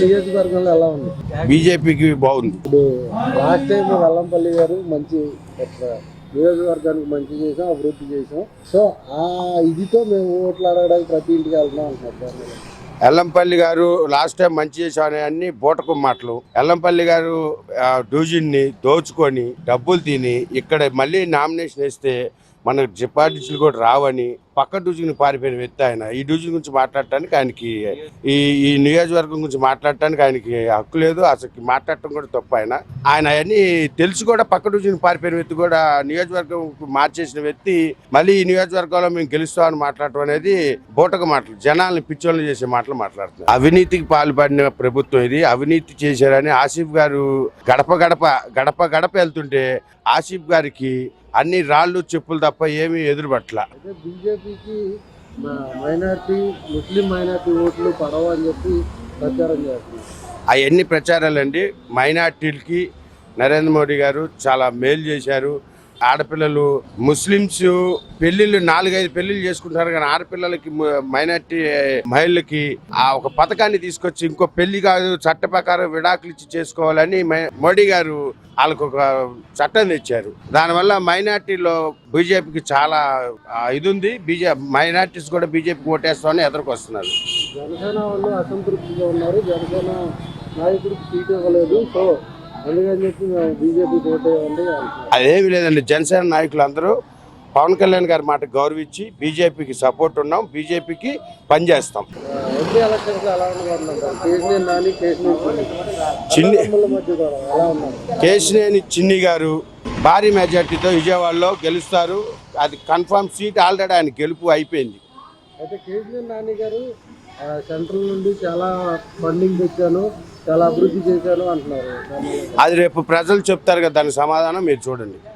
నియోజకవర్గంలో ఎలా ఉంది? బీజేపీకి బాగుంది. ఇప్పుడు లాస్ట్ టైం వెల్లంపల్లి గారు మంచి నియోజకవర్గానికి మంచి చేసాం అభివృద్ధి చేసాం. సో ఆ ఇదితో మేము ఓట్లు అడగడానికి ప్రతి ఇంటికి వెళ్తున్నాం దానివల్ల. ఎల్లంపల్లి గారు లాస్ట్ టైం మంచి చేశామని అన్ని బూటకు మాటలు. ఎల్లంపల్లి గారు ఆ, డివిజన్ని దోచుకొని డబ్బులు తిని ఇక్కడ మళ్ళీ నామినేషన్ వేస్తే మనకు డిపాజిట్లు కూడా రావని పక్క డివిజన్ పారిపోయిన వ్యక్తి ఆయన. ఈ డివిజన్ గురించి మాట్లాడటానికి ఆయనకి ఈ ఈ నియోజకవర్గం గురించి మాట్లాడటానికి ఆయనకి హక్కు లేదు. అసలు మాట్లాడటం కూడా తప్పు ఆయన. ఆయన అవన్నీ తెలిసి కూడా పక్క డివిజన్ పారిపోయిన వ్యక్తి కూడా నియోజకవర్గం మార్చేసిన వ్యక్తి. మళ్ళీ ఈ నియోజకవర్గంలో మేము గెలుస్తామని మాట్లాడటం అనేది బూటక మాటలు. జనాల్ని పిచ్చోళ్ళు చేసే మాటలు మాట్లాడుతున్నారు. అవినీతికి పాల్పడిన ప్రభుత్వం ఇది. అవినీతి చేశారని ఆసిఫ్ గారు గడప గడప గడప గడప వెళ్తుంటే ఆసిఫ్ గారికి అన్ని రాళ్ళు చెప్పులు తప్ప ఏమీ ఎదురుపట్ల. బీజేపీకి మైనార్టీ ముస్లిం మైనార్టీ ఓట్లు పడవ అని చెప్పి ప్రచారం చేస్తున్నారు. అవన్నీ ప్రచారాలండి. మైనార్టీలకి నరేంద్ర మోడీ గారు చాలా మేలు చేశారు. ఆడపిల్లలు ముస్లిమ్స్ పెళ్ళిళ్ళు నాలుగైదు పెళ్ళిళ్ళు చేసుకుంటారు కానీ ఆడపిల్లలకి మైనార్టీ మహిళలకి ఆ ఒక పథకాన్ని తీసుకొచ్చి ఇంకో పెళ్ళి కాదు చట్ట ప్రకారం విడాకులు ఇచ్చి చేసుకోవాలని మై- మోడీ గారు వాళ్ళకు ఒక చట్టం తెచ్చారు. దానివల్ల మైనార్టీలో బీజేపీకి చాలా ఇది ఉంది బీజే మైనార్టీస్ కూడా బీజేపీకి ఓటేస్తామని ఎదురుకొస్తున్నారు. జనసేన వాళ్ళు అసంతృప్తిగా ఉన్నారు. జనసేన నాయకుడికి సీట్ ఇవ్వలేదు. సో అదేమి లేదండి. జనసేన నాయకులు అందరూ పవన్ కళ్యాణ్ గారి మాట గౌరవించి బీజేపీకి సపోర్ట్ ఉన్నాం బీజేపీకి పనిచేస్తాం చిన్ని. కేశినేని చిన్ని గారు భారీ మెజార్టీతో విజయవాడలో గెలుస్తారు. అది కన్ఫర్మ్ సీట్ ఆల్రెడీ ఆయన గెలుపు అయిపోయింది. అయితే కేసీఆర్ నాని గారు సెంట్రల్ నుండి చాలా ఫండింగ్ తెచ్చాను చాలా అభివృద్ధి చేశాను అంటున్నారు. అది రేపు ప్రజలు చెప్తారు కదా దాని సమాధానం మీరు చూడండి.